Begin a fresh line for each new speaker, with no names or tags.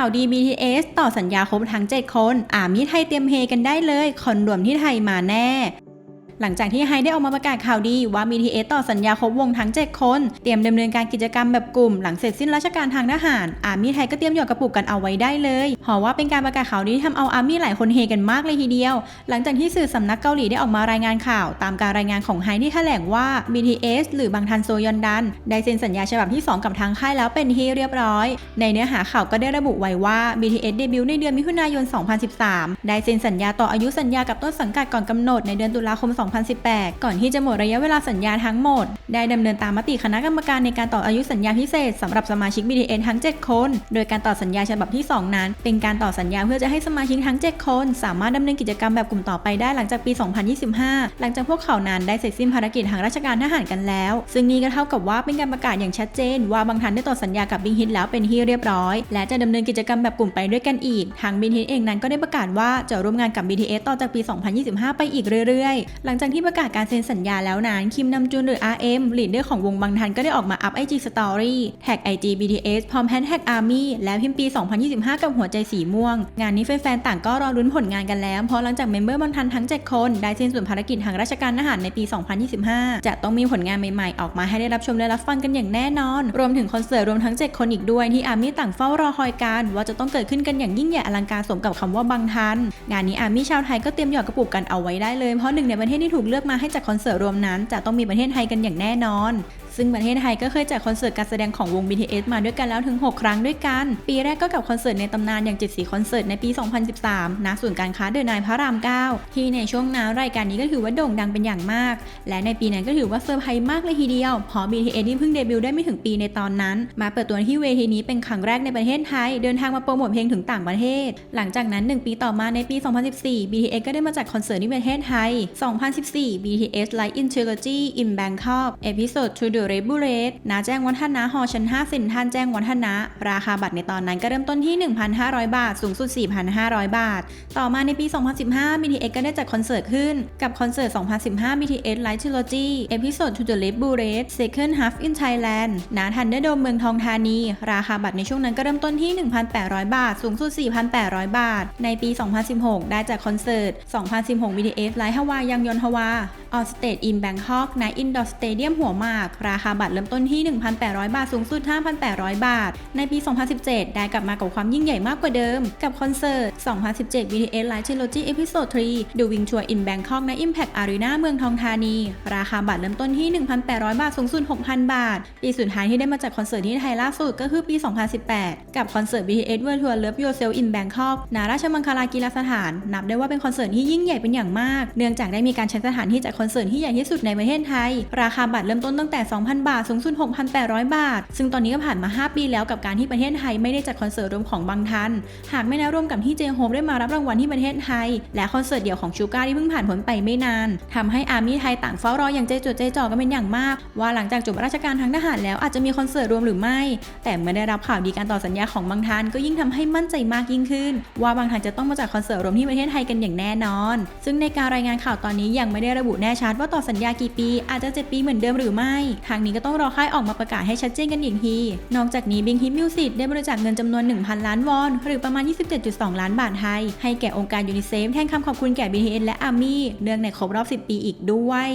ข่าวดี BTS ต่อสัญญาครบทั้ง 7 คน อามิไทยเตรียมเฮกันได้เลยคนรวมที่ไทยมาแน่ หลังจากที่ไฮได้ออกมาประกาศข่าวดีว่า BTS ต่อสัญญาครบวงทั้ง 7 คน เตรียมดำเนินการกิจกรรมแบบกลุ่ม หลังเสร็จสิ้นราชการทางทหาร อาร์มี่ไทยก็เตรียมหยอดกระปุกกันเอาไว้ได้เลยเพราะว่าเป็นการประกาศข่าวดีที่ทำเอาอาร์มี่หลายคนเฮกันมากเลยทีเดียว หลังจากที่สื่อสำนักเกาหลีได้ออกมารายงานข่าว ตามการรายงานของไฮที่แถลงว่า BTS หรือบางทันโซยอนดันได้เซ็นสัญญาฉบับที่ 2 กับทางค่ายแล้วเป็นที่เรียบร้อย ในเนื้อหาข่าวก็ได้ระบุไว้ว่า BTS เดบิวต์ในเดือนมิถุนายน 2013 ได้เซ็นสัญญาต่ออายุสัญญากับต้นสังกัดก่อนกำหนดในเดือนตุลาคม2018 ก่อนที่จะหมดระยะเวลาสัญญาทั้งหมด ได้ดำเนินตามมติคณะกรรมการในการต่ออายุสัญญาพิเศษสำหรับสมาชิก BTS ทั้ง 7 คน โดยการต่อสัญญาฉบับที่ 2 นั้น เป็นการต่อสัญญาเพื่อจะให้สมาชิกทั้ง 7 คน สามารถดำเนินกิจกรรมแบบกลุ่มต่อไปได้หลังจากปี 2025 หลังจากพวกเขานั้นได้เสร็จสิ้นภารกิจทางราชการทหารกันแล้ว ซึ่งนี่ก็เท่ากับว่าเป็นการประกาศอย่างชัดเจน ว่าบางทันได้ต่อสัญญากับบิงฮิตแล้วเป็นที่เรียบร้อย และจะดำเนินกิจกรรมแบบกลุ่มไปด้วยกันอีก ทางบิงฮิตเองนั้นก็ได้ประกาศว่าจะร่วมงานกับ BTS ต่อจากปี 2025 ไปอีกเรื่อยๆ หลังจากที่ประกาศการเซ็นสัญญาแล้วนั้น คิมนำจุนหรือ RM ลีดเดอร์ของวงบางทันก็ได้ออกมาอัพ IG Story แท็ก IG BTS พร้อมแฮชแท็ก Army และพิมพ์ปี 2025 กับหัวใจสีม่วง งานนี้แฟนๆต่างก็รอรุ้นผลงานกันแล้ว เพราะหลังจากเมมเบอร์บางทันทั้ง 7 คน ได้สิ้นสุดภารกิจทางราชการทหารในปี 2025 จะต้องมีผลงานใหม่ๆ ออกมาให้ได้รับชมและรับฟังกันอย่างแน่นอน รวมถึงคอนเสิร์ตรวมทั้ง 7 คนอีกด้วยที่อาร์มี่ต่างเฝ้ารอคอยกันว่าจะต้องเกิดขึ้นกันอย่างยิ่งใหญ่อลังการสมกับคำว่าบางทัน งานนี้อาร์มี่ชาวไทยก็เตรียมหยอดกระปุกกันเอาไว้ได้เลยเพราะหนึ่งในประเทศที่ถูกเลือกมาให้จัดคอนเสิร์ตรวมนั้น จะต้องมีประเทศไทยกันอย่างแน่นอนซึ่งประเทศไทยก็เคยจัดคอนเสิร์ตการแสดงของวง BTS มาด้วยกันแล้วถึง 6 ครั้งด้วยกัน ปีแรกก็กับคอนเสิร์ตในตำนานอย่าง7สีคอนเสิร์ตในปี 2013 ณ ศูนย์การค้าเดอะนายพระราม 9 ที่ในช่วงนั้นรายการนี้ก็ถือว่าโด่งดังเป็นอย่างมาก และในปีนั้นก็ถือว่าเซอร์ไพรส์มากเลยทีเดียวเพราะ BTS ที่เพิ่งเดบิวต์ได้ไม่ถึงปีในตอนนั้น มาเปิดตัวที่เวทีนี้เป็นครั้งแรกในประเทศไทย เดินทางมาโปรโมทเพลงถึงต่างประเทศ หลังจากนั้น 1 ปีต่อมาในปี 2014 BTS ก็ได้มาจัดคอนเสิร์ตที่ประเทศไทย 2014 BTS Live in Trilogy in Bangkok Episode to the Red Bullet ณแจ้งวัฒนะฮอชั้น5เซ็นทรัลแจ้งวัฒนะ ราคาบัตรในตอนนั้นก็เริ่มต้นที่ 1,500 บาท สูงสุด 4,500 บาท ต่อมาในปี 2015 BTS ก็ได้จัดคอนเสิร์ตขึ้น กับคอนเสิร์ต 2015 BTS Live Trilogy Episode to the Red Bullet Second Half in Thailand ณทันเดอร์โดมเมืองทองธานี ราคาบัตรในช่วงนั้นก็เริ่มต้นที่ 1,800 บาท สูงสุด 4,800 บาท ในปี 2016 ได้จัดคอนเสิร์ต 2016 BTS Live ฮาวายยังยอนฮาวา On Stage in Bangkok ณ Indoor Stadium หัวหมากราคาบัตรเริ่มต้นที่ 1,800 บาท สูงสุด 5,800 บาท ในปี 2017 ได้กลับมากับความยิ่งใหญ่มากกว่าเดิม กับคอนเสิร์ต 2017 BTS Live Trilogy Episode 3 The Wing Tour in Bangkok ณ Impact Arena เมืองทองธานี ราคาบัตรเริ่มต้นที่ 1,800 บาท สูงสุด 6,000 บาท ปีสุดท้ายที่ได้มาจัดคอนเสิร์ตที่ไทยล่าสุดก็คือปี 2018 กับคอนเสิร์ต BTS World Tour Love Yourself in Bangkok ณ ราชมังคลากีฬาสถาน นับได้ว่าเป็นคอนเสิร์ตที่ยิ่งใหญ่เป็นอย่างมาก เนื่องจากได้มีการใช้สถานที่จัดคอนเสิร์ตที่ใหญ่ที่สุดในประเทศไทย ราคาบัตรเริ่มต้นตั้งแต่2,000 บาท สูงสุด 6,800 บาท ซึ่งตอนนี้ก็ผ่านมา 5 ปีแล้วกับการที่ประเทศไทยไม่ได้จัดคอนเสิร์ตรวมของบางทัน หากไม่นับรวมกับที่เจโฮมได้มารับรางวัลที่ประเทศไทย และคอนเสิร์ตเดี่ยวของชูการ์ที่เพิ่งผ่านพ้นไปไม่นานทำให้อาร์มี่ไทยต่างเฝ้ารออย่างใจจดใจจ่อกันเป็นอย่างมาก ว่าหลังจากจบราชการทางทหารแล้วอาจจะมีคอนเสิร์ตรวมหรือไม่ แต่เมื่อได้รับข่าวดีการต่อสัญญาของบางทันก็ยิ่งทำให้มั่นใจมากยิ่งขึ้น ว่าบางทันจะต้องมาจัดคอนเสิร์ตรวมที่ประเทศไทยกันอย่างแน่นอน ซึ่งในการรายงานข่าวตอนนี้ยังไม่ได้ระบุแน่ชัดว่าต่อสัญญากี่ปี อาจจะ 7 ปีเหมือนเดิมหรือไม่ทางนี้ก็ต้องรอค่ายออกมาประกาศให้ชัดเจนกันอีกที นอกจากนี้ Big Hit Music ได้บริจาคเงินจำนวน 1,000 ล้านวอน หรือประมาณ 27.2 ล้านบาทไทย ให้แก่องค์การยูนิเซฟแทนคำขอบคุณแก่ BTS และอาร์มี่เนื่องในครบรอบ 10 ปีอีกด้วย